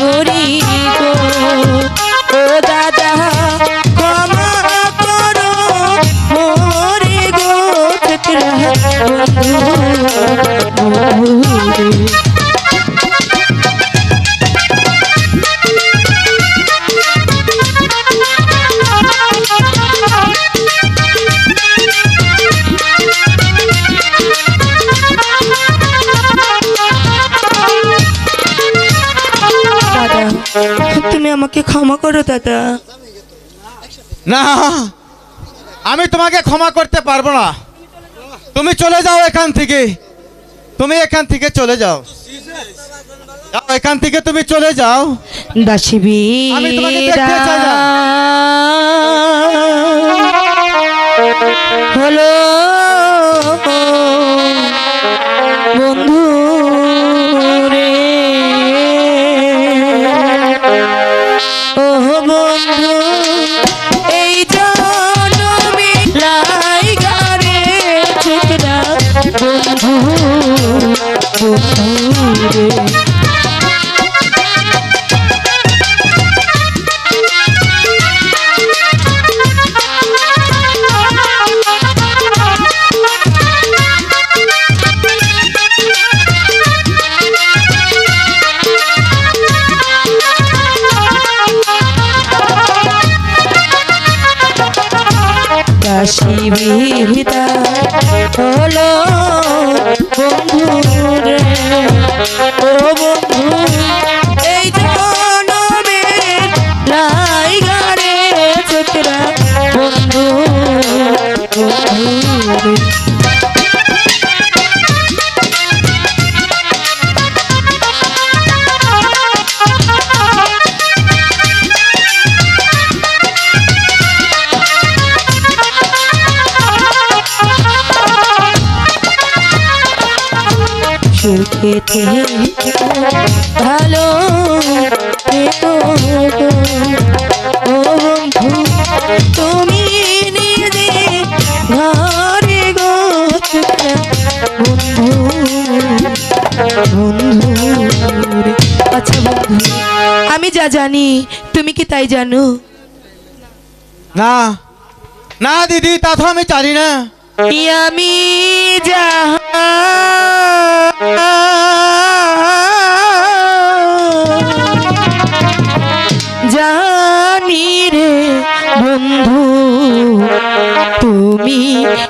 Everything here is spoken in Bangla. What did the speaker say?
ধরি গো ও দাদা ক্ষমা করো। মোরে গো বন্ধু তুমি আমাকে ক্ষমা করো দাদা। না আমি তোমাকে ক্ষমা করতে পারব না। তুমি চলে যাও এখান থেকে। তুমি এখান থেকে চলে যাও। এখান থেকে তুমি চলে যাও। দাসিবি আমি তোমাকে দেখতে চাই না। হলো বন্ধু বন্ধু বন্ধু বিহিতা হলো বন্ধু রে ও বন্ধু এই জনমে লাই গাড়ে ছোটরা বন্ধু বন্ধু। থেকে ভালো থেকো ও বন্ধু তুমি নিজে ঘরে গো বন্ধু বন্ধু আচ্ছা বন্ধু আমি যা জানি তুমি কি তাই জানো? না না দিদি তা তো আমি জানি না। আমি যাহা বন্ধু তুমি